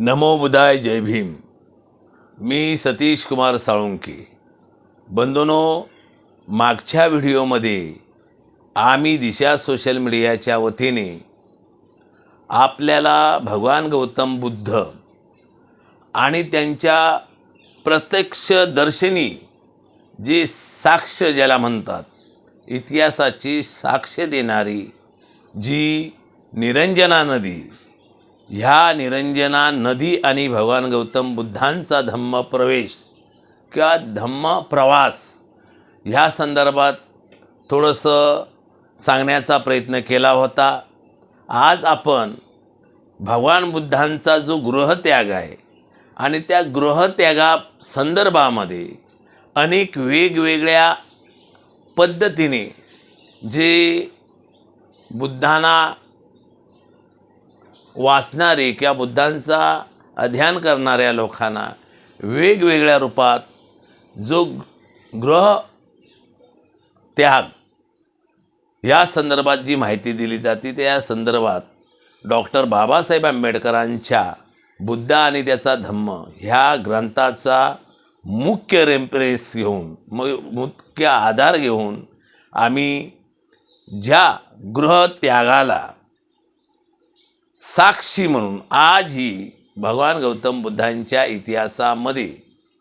नमो बुधाय जय भीम. मी सतीश कुमार साळुंके. बंधूनो मागच्या व्हिडिओमध्ये आम्ही दिशा सोशल मीडियाच्या वतीने आपल्याला भगवान गौतम बुद्ध आणि त्यांच्या प्रत्यक्ष दर्शनी जी साक्ष ज्याला म्हणतात इतिहासाची साक्ष देणारी जी निरंजना नदी ह्या निरंजना नदी आणि भगवान गौतम बुद्धांचा धम्म प्रवेश किंवा धम्म प्रवास ह्या संदर्भात थोडंसं सांगण्याचा प्रयत्न केला होता. आज आपण भगवान बुद्धांचा जो गृहत्याग आहे आणि त्या गृहत्यागा संदर्भामध्ये अनेक वेगवेगळ्या पद्धतीने जे बुद्धांना वाचणारे किंवा बुद्धांचा अध्ययन करणाऱ्या लोकांना वेगवेगळ्या रूपात जो ग्रह त्याग या संदर्भात जी माहिती दिली जाते त्या संदर्भात डॉक्टर बाबासाहेब आंबेडकरांच्या बुद्ध आणि त्याचा धम्म ह्या ग्रंथाचा मुख्य रेफरन्स घेऊन म मुख्य आधार घेऊन आम्ही ज्या गृहत्यागाला साक्षी म्हणून आज ही भगवान गौतम बुद्धांच्या इतिहासामध्ये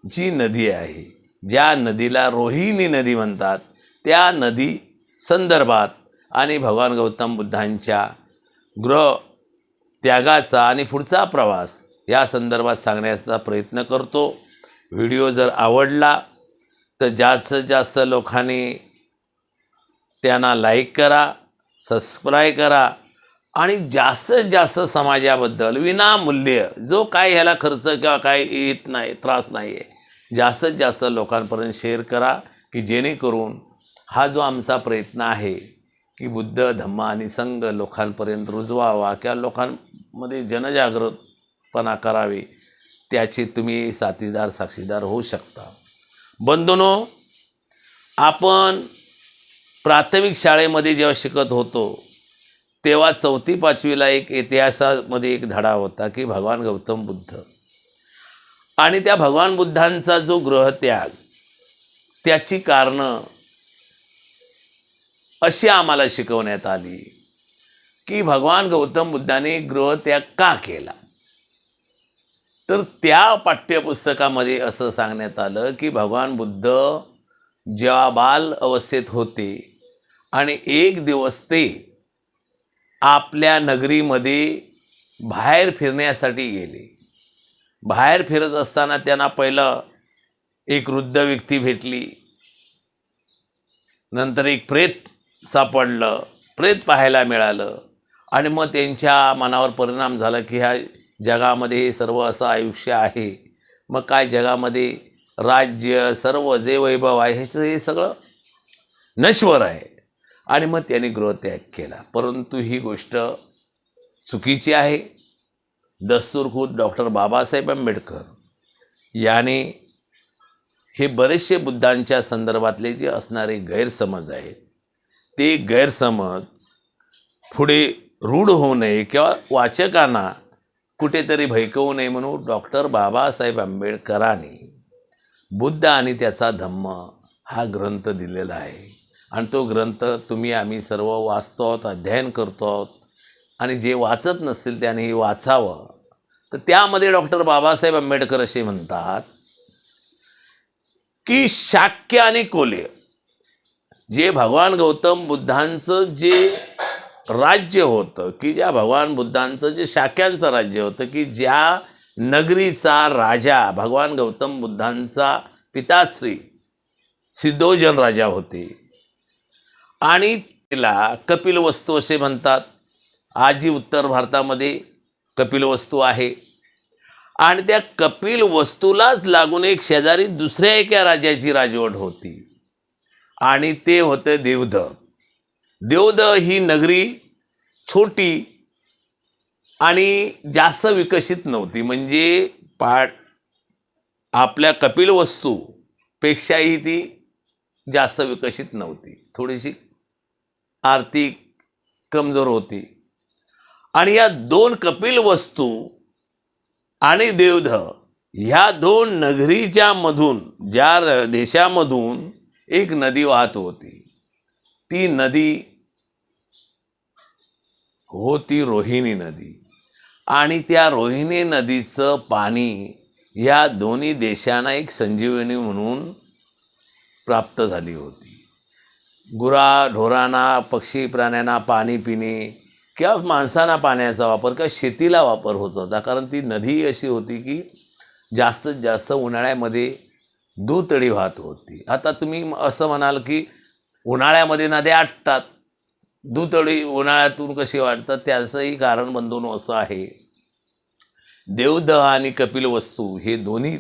जी नदी आहे ज्या नदीला रोहिणी नदी म्हणतात त्या नदी संदर्भात आणि भगवान गौतम बुद्धांच्या गृह त्यागाचा आणि पुढचा प्रवास या संदर्भात सांगण्याचा प्रयत्न करतो. व्हिडिओ जर आवडला तर जास्तीत जास्त लोकांनी त्यांना लाईक करा सबस्क्राईब करा आणि जास्तीत जास्त समाजाबद्दल विनामूल्य जो काय ह्याला खर्च किंवा काय येत नाही त्रास नाही आहे जास्तीत जास्त लोकांपर्यंत शेअर करा की जेणेकरून हा जो आमचा प्रयत्न आहे की बुद्ध धम्म आणि संघ लोकांपर्यंत रुजवावा किंवा लोकांमध्ये जनजागृतपणा करावी त्याची तुम्ही साथीदार साक्षीदार होऊ शकता. बंधनो आपण प्राथमिक शाळेमध्ये जेव्हा शिकत होतो तेव्हा चौथी पाचवीला एक इतिहासामध्ये एक धडा होता की भगवान गौतम बुद्ध. आणि त्या भगवान बुद्धांचा जो गृहत्याग त्याची कारणं अशी आम्हाला शिकवण्यात आली की भगवान गौतम बुद्धाने गृहत्याग का केला? तर त्या पाठ्यपुस्तकामध्ये असं सांगण्यात आलं की भगवान बुद्ध जेव्हा बाल अवस्थेत होते आणि एक दिवस ते आपल्या नगरीमध्ये बाहेर फिरण्यासाठी गेले. बाहेर फिरत असताना त्यांना पहिलं एक वृद्ध व्यक्ती भेटली. नंतर एक प्रेत सापडलं. प्रेत पाहायला मिळालं. आणि मग त्यांच्या मनावर परिणाम झाला की ह्या जगामध्ये हे सर्व असं आयुष्य आहे. मग काय जगामध्ये राज्य सर्व जे वैभव आहे ह्याचं हे सगळं नश्वर आहे. आणि मग त्याने गृहत्याग केला. परंतु ही गोष्ट चुकीची आहे. दस्तूरखुद डॉक्टर बाबासाहेब आंबेडकर याने हे बरेचसे बुद्धांच्या संदर्भातले जे असणारे गैरसमज आहेत ते गैरसमज पुढे रूढ होऊ नये किंवा वाचकांना कुठेतरी भयकवू नये म्हणून डॉक्टर बाबासाहेब आंबेडकरांनी बुद्ध आणि त्याचा धम्म हा ग्रंथ दिलेला आहे. आणि तो ग्रंथ तुम्ही आम्ही सर्व वाचतो आहोत अध्ययन करतो आहोत. आणि जे वाचत नसतील त्याने वाचावं. तर त्यामध्ये डॉक्टर बाबासाहेब आंबेडकर असे म्हणतात की शाक्य आणि कोल्य जे भगवान गौतम बुद्धांचं जे राज्य होतं की ज्या भगवान बुद्धांचं जे शाक्यांचं राज्य होतं की ज्या नगरीचा राजा भगवान गौतम बुद्धांचा पिताश्री सिद्धोजन राजा होते. आणि तिला कपिलवस्तू असे म्हणतात. आजही उत्तर भारतामध्ये कपिलवस्तू आहे. आणि त्या कपिल वस्तूलाच लागून एक शेजारी दुसऱ्या एका राजाची राजवट होती. आणि ते होतं देवद देवद ही नगरी छोटी आणि जास्त विकसित नव्हती. म्हणजे पाट आपल्या कपिल वस्तूपेक्षाही ती जास्त विकसित नव्हती. थोडीशी आर्थिक कमजोर होती. आणि या दोन कपिल वस्तू आणि देवध ह्या दोन नगरीच्या मधून ज्या देशामधून एक नदी वाहत होती. ती नदी होती रोहिणी नदी. आणि त्या रोहिणी नदीचं पाणी या दोन्ही देशांना एक संजीवनी म्हणून प्राप्त झाली होती. गुरा ढोरांना पक्षी प्राण्यांना पाणी पिणे किंवा माणसांना पाण्याचा वापर किंवा शेतीला वापर होत होता. कारण ती नदी अशी होती की जास्तीत जास्त उन्हाळ्यामध्ये दुतडी वाहत होती. आता तुम्ही असं म्हणाल की उन्हाळ्यामध्ये नद्या आटतात. दुतडी उन्हाळ्यातून कशी वाटतात त्याचंही कारण बंधून असं आहे. देवदह आणि कपिल वस्तू हे दोन्ही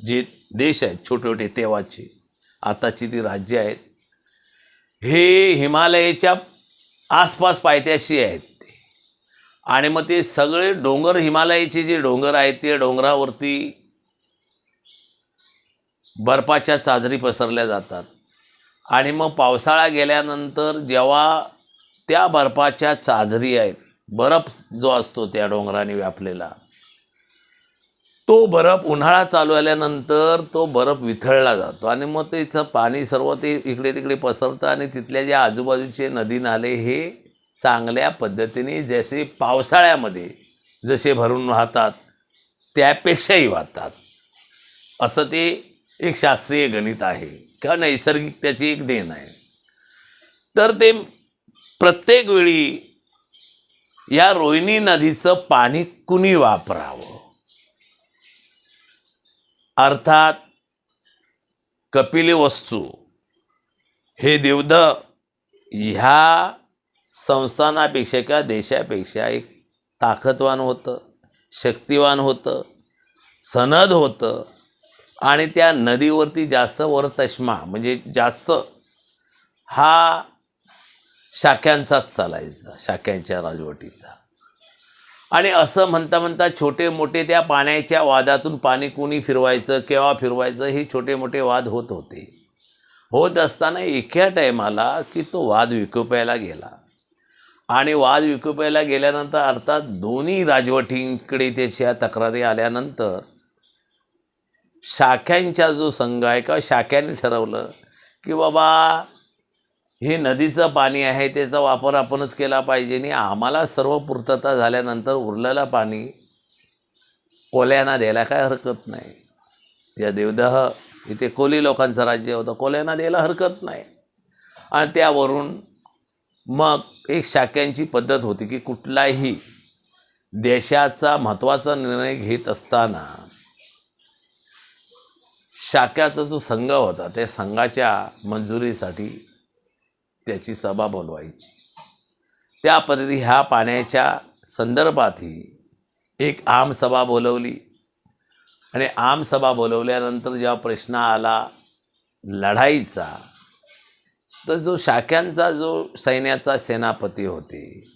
जे देश आहेत छोटे छोटे तेव्हाचे आताची ती राज्य आहेत हे हिमालयाच्या आसपास पायथ्याशी आहेत ते. आणि मग ते सगळे डोंगर हिमालयाचे जे डोंगर आहेत ते डोंगरावरती बर्फाच्या चादरी पसरल्या जातात. आणि मग पावसाळा गेल्यानंतर जेव्हा त्या बर्फाच्या चादरी आहेत बर्फ जो असतो त्या डोंगराने व्यापलेला तो बर्फ उन्हाळा चालू आल्यानंतर तो बर्फ विथळला जातो. आणि मग त्याचं पाणी सर्व ते इकडे तिकडे पसरतं आणि तिथल्या ज्या आजूबाजूचे नदी नाले हे चांगल्या पद्धतीने जसे पावसाळ्यामध्ये जसे भरून वाहतात त्यापेक्षाही वाहतात. असं ते एक शास्त्रीय गणित आहे. किंवा नैसर्गिक त्याची एक देण आहे. तर ते प्रत्येक वेळी या रोहिणी नदीचं पाणी कुणी वापरावं? अर्थात कपिलवस्तू हे देवद ह्या संस्थानापेक्षा किंवा देशापेक्षा एक ताकदवान होतं शक्तिवान होतं सनद होतं. आणि त्या नदीवरती जास्त वर तश्मा म्हणजे जास्त हा शाख्यांचाच चालायचा शाख्यांच्या राजवटीचा. आणि असं म्हणता म्हणता छोटे मोठे त्या पाण्याच्या वादातून पाणी कोणी फिरवायचं केव्हा फिरवायचं हे छोटे मोठे वाद होत होते. होत असताना एका टायमाला की तो वाद विकोपायला गेला. आणि वाद विकोपायला गेल्यानंतर अर्थात दोन्ही राजवटींकडे त्याच्या तक्रारी आल्यानंतर शाख्यांचा जो संघ आहे किंवा शाख्याने ठरवलं की बाबा हे नदीचं पाणी आहे त्याचा वापर आपणच केला पाहिजे. आणि आम्हाला सर्व पूर्तता झाल्यानंतर उरलेलं पाणी कोल्यांना द्यायला काय हरकत नाही. या देवदह इथे कोली लोकांचं राज्य होतं कोल्यांना द्यायला हरकत नाही. आणि त्यावरून मग एक शाख्यांची पद्धत होती की कुठलाही देशाचा महत्त्वाचा निर्णय घेत असताना शाक्याचा जो संघ होता त्या संघाच्या मंजुरीसाठी त्याची सभा बोलवायची. त्या पद्धती ह्या पाण्याच्या संदर्भातही एक आमसभा बोलवली. आणि आमसभा बोलवल्यानंतर जेव्हा प्रश्न आला लढाईचा तर जो शाख्यांचा जो सैन्याचा सेनापती होते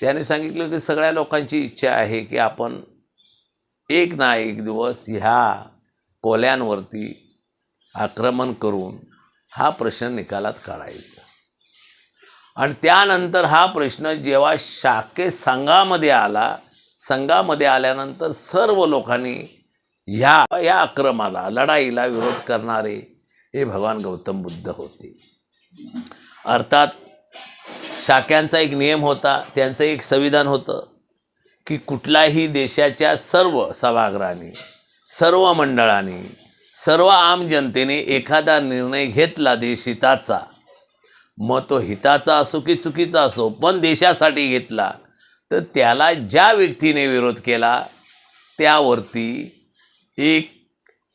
त्याने सांगितलं की सगळ्या लोकांची इच्छा आहे की आपण एक ना एक दिवस ह्या कोल्यांवरती आक्रमण करून हा प्रश्न निकालात काढायचा. आणि त्यानंतर हा प्रश्न जेव्हा शाखे संघामध्ये आला संघामध्ये आल्यानंतर सर्व लोकांनी ह्या या आक्रमाला लढाईला विरोध करणारे हे भगवान गौतम बुद्ध होते. अर्थात शाख्यांचा एक नियम होता त्यांचं एक संविधान होतं की कुठल्याही देशाच्या सर्व सभागृहाने सर्व मंडळांनी सर्व आम जनतेने एखादा निर्णय घेतला देशहिताचा मग तो हिताचा असो की चुकीचा असो पण देशासाठी घेतला तर त्याला ज्या व्यक्तीने विरोध केला त्यावरती एक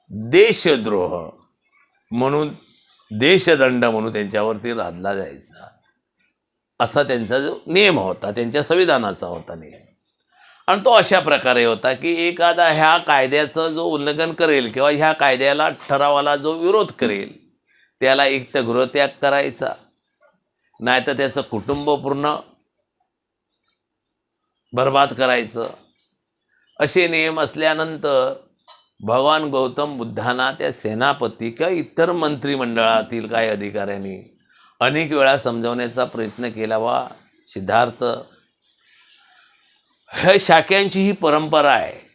देशद्रोह म्हणून देशदंड म्हणून त्यांच्यावरती लादला जायचा. असा त्यांचा जो नियम होता त्यांच्या संविधानाचा होता नियम. आणि तो अशा प्रकारे होता की एखादा ह्या कायद्याचं जो उल्लंघन करेल किंवा ह्या कायद्याला ठरावाला जो विरोध करेल त्याला एक तर गृहत्याग करायचा. नाहीतर त्याचं कुटुंब पूर्ण बर्बाद करायचं. असे नियम असल्यानंतर भगवान गौतम बुद्धांना त्या सेनापती किंवा इतर मंत्रिमंडळातील काही अधिकाऱ्यांनी अनेक वेळा समजवण्याचा प्रयत्न केला वा सिद्धार्थ ह्या शाक्यांची ही परंपरा आहे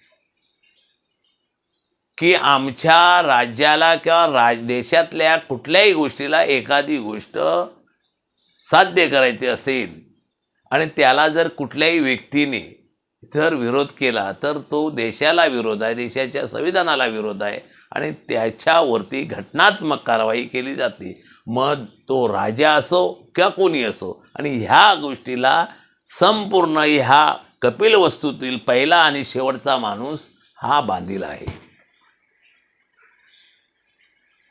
की आमच्या राज्याला किंवा राज देशातल्या कुठल्याही गोष्टीला एखादी गोष्ट साध्य करायची असेल आणि त्याला जर कुठल्याही व्यक्तीने जर विरोध केला तर तो देशाला विरोध आहे देशाच्या संविधानाला विरोध आहे आणि त्याच्यावरती घटनात्मक कारवाई केली जाते. मग तो राजा असो किंवा कोणी असो आणि ह्या गोष्टीला संपूर्ण ह्या कपिल वस्तूतील पहिला आणि शेवटचा माणूस हा बांधील आहे.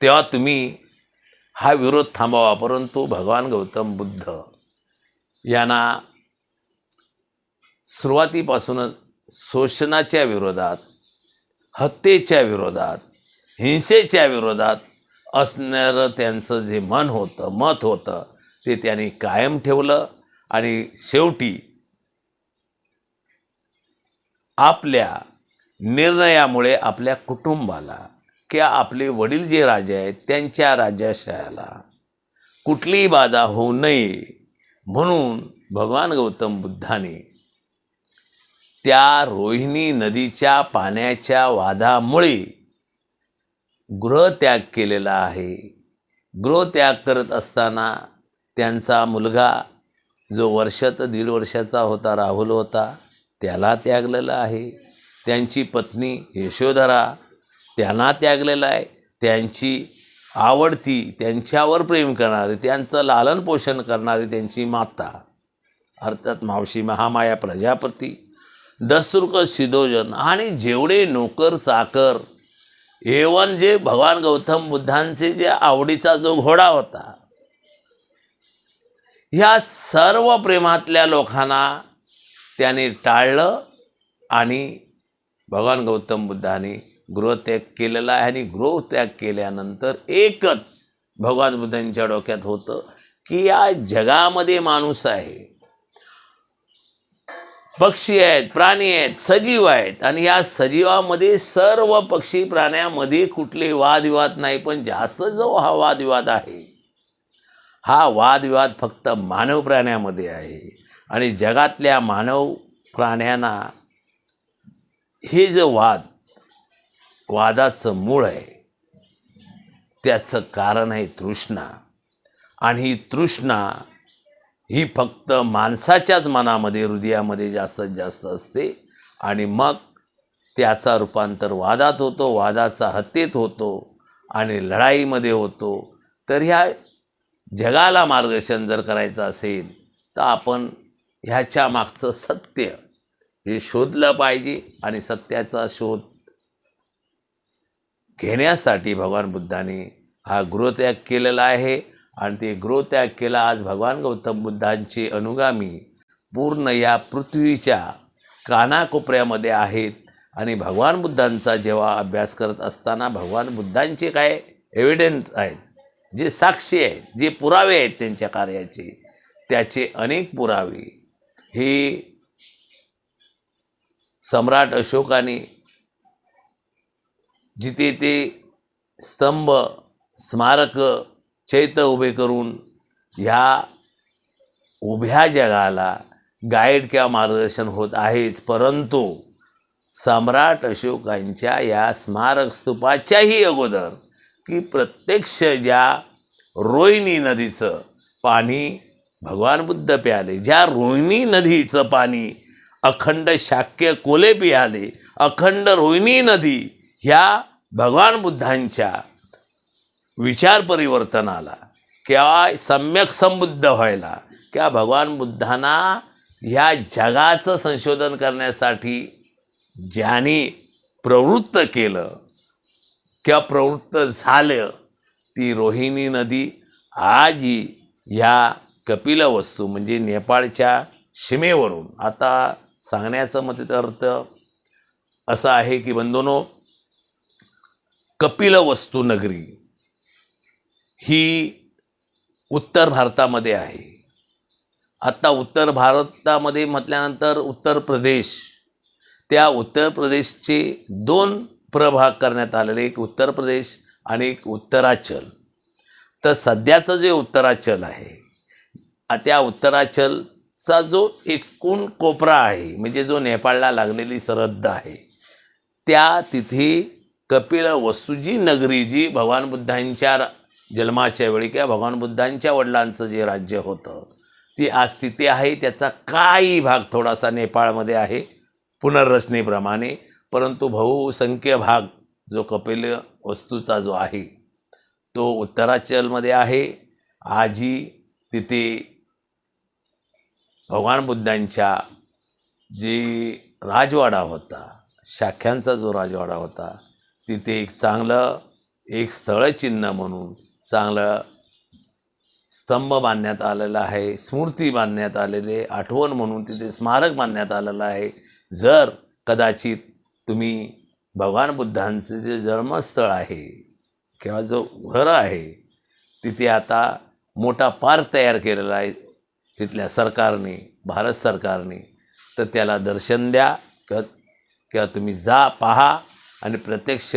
तेव्हा तुम्ही हा विरोध थांबावा परंतु भगवान गौतम बुद्ध यांना सुरुवातीपासूनच शोषणाच्या विरोधात हत्येच्या विरोधात हिंसेच्या विरोधात असणारं त्यांचं जे मन होतं मत होतं ते त्यांनी कायम ठेवलं आणि शेवटी आपल्या निर्णयामुळे आपल्या कुटुंबाला किंवा आपले वडील जे राजे आहेत त्यांच्या राजाशयाला कुठलीही बाधा होऊ नये म्हणून भगवान गौतम बुद्धाने त्या रोहिणी नदीच्या पाण्याच्या वादामुळे गृहत्याग केलेला आहे. गृहत्याग करत असताना त्यांचा मुलगा जो वर्षात दीड वर्षाचा होता राहुल होता त्याला त्यागलेलं आहे. त्यांची पत्नी यशोधरा त्यांना त्यागलेला आहे. त्यांची आवडती त्यांच्यावर प्रेम करणारे त्यांचं लालनपोषण करणारी त्यांची माता. अर्थात मावशी महामाया प्रजापती दस्तुर्क सिदोजन आणि जेवढे नोकर चाकर एवन जे भगवान गौतम बुद्धांचे जे आवडीचा जो घोडा होता ह्या सर्व प्रेमातल्या लोकांना त्याने टाळलं आणि भगवान गौतम बुद्धाने गृहत्याग केलेला आहे आणि गृहत्याग केल्यानंतर एकच भगवान बुद्धांच्या डोक्यात होतं की या जगामध्ये माणूस आहे. पक्षी आहेत प्राणी आहेत सजीव आहेत आणि या सजीवामध्ये सर्व पक्षी प्राण्यामध्ये कुठले वादविवाद नाही पण जास्त जो हा वादविवाद आहे. हा वादविवाद फक्त मानव प्राण्यामध्ये आहे. आणि जगातल्या मानव प्राण्यांना हे जे वाद वादाचं मूळ आहे त्याचं कारण आहे तृष्णा. आणि ही तृष्णा ही फक्त माणसाच्याच मनामध्ये हृदयामध्ये जास्तीत जास्त असते. आणि मग त्याचा रूपांतर वादात होतो वादाचा हत्येत होतो आणि लढाईमध्ये होतो. तर ह्या जगाला मार्गदर्शन जर करायचं असेल तर आपण ह्याच्या मागचं सत्य हे शोधलं पाहिजे आणि सत्याचा शोध घेण्यासाठी भगवान बुद्धाने हा गृहत्याग केलेला आहे. आणि ते गृहत्याग केला आज भगवान गौतम बुद्धांचे अनुगामी पूर्ण या पृथ्वीच्या कानाकोपऱ्यामध्ये आहेत. आणि भगवान बुद्धांचा जेव्हा अभ्यास करत असताना भगवान बुद्धांचे काय एव्हिडन्स आहेत? जे साक्षी आहेत जे पुरावे आहेत त्यांच्या कार्याचे त्याचे अनेक पुरावे हे सम्राट अशोकाने जिथे ते स्तंभ स्मारक चैत उभे करून ह्या उभ्या जगाला गाईड किंवा मार्गदर्शन होत आहेच. परंतु सम्राट अशोकांच्या या स्मारक स्तूपाच्याही अगोदर की प्रत्यक्ष ज्या रोहिणी नदीचं पाणी भगवान बुद्ध प्याले ज्या रोहिणी नदीचं पाणी अखंड शाक्य कोले पियाले अखंड रोहिणी नदी ह्या भगवान बुद्धांच्या विचार परिवर्तनाला किंवा सम्यक समृद्ध व्हायला किंवा भगवान बुद्धांना ह्या जगाचं संशोधन करण्यासाठी ज्याने प्रवृत्त केलं किंवा प्रवृत्त झालं ती रोहिणी नदी आजही ह्या कपिलवस्तू म्हणजे नेपाळच्या सीमेवरून. आता सांगण्याचं मत अर्थ असा आहे की बंधूनो कपिलवस्तू नगरी ही उत्तर भारतामध्ये आहे. आत्ता उत्तर भारतामध्ये म्हटल्यानंतर उत्तर प्रदेश त्या उत्तर प्रदेशचे दोन प्रभाग करण्यात आलेले एक उत्तर प्रदेश आणि एक उत्तराचल. तर सध्याचं जे उत्तराचल आहे त्या उत्तराचलचा जो एकूण कोपरा आहे म्हणजे जो नेपाळला लागलेली सरहद्द आहे त्या तिथे कपिल वस्तुजी नगरी जी भगवान बुद्धांच्या जन्माच्या वेळी किंवा भगवान बुद्धांच्या वडिलांचं जे राज्य होतं ती आज तिथे आहे. त्याचा काही भाग थोडासा नेपाळमध्ये आहे पुनर्रचनेप्रमाणे. परंतु बहुसंख्य भाग जो कपिल वस्तूचा जो आहे तो उत्तराचलमध्ये आहे. आजी तिथे भगवान बुद्धांच्या जी राजवाडा होता शाख्यांचा जो राजवाडा होता तिथे एक चांगलं एक स्थळचिन्ह म्हणून चांगलं स्तंभ बांधण्यात आलेला आहे स्मृती बांधण्यात आलेले आठवण म्हणून तिथे स्मारक बांधण्यात आलेलं आहे. जर कदाचित तुम्ही भगवान बुद्धांचं जे जन्मस्थळ आहे किंवा जो घर आहे तिथे आता मोठा पार्क तयार केलेला आहे. तिथल्या सरकारने भारत सरकारने तर त्याला दर्शन द्या किंवा किंवा तुम्ही जा पहा. आणि प्रत्यक्ष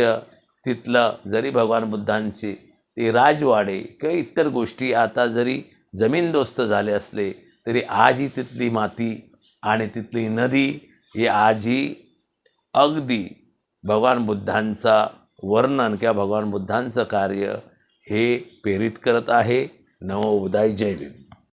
तिथलं जरी भगवान बुद्धांचे ते राजवाडे किंवा इतर गोष्टी आता जरी जमीनदोस्त झाले असले तरी आजही तिथली माती आणि तिथली नदी ही आजही अगदी भगवान बुद्धांचा वर्णन किंवा भगवान बुद्धांचं कार्य हे प्रेरित करत आहे. नवोदय जय भीम.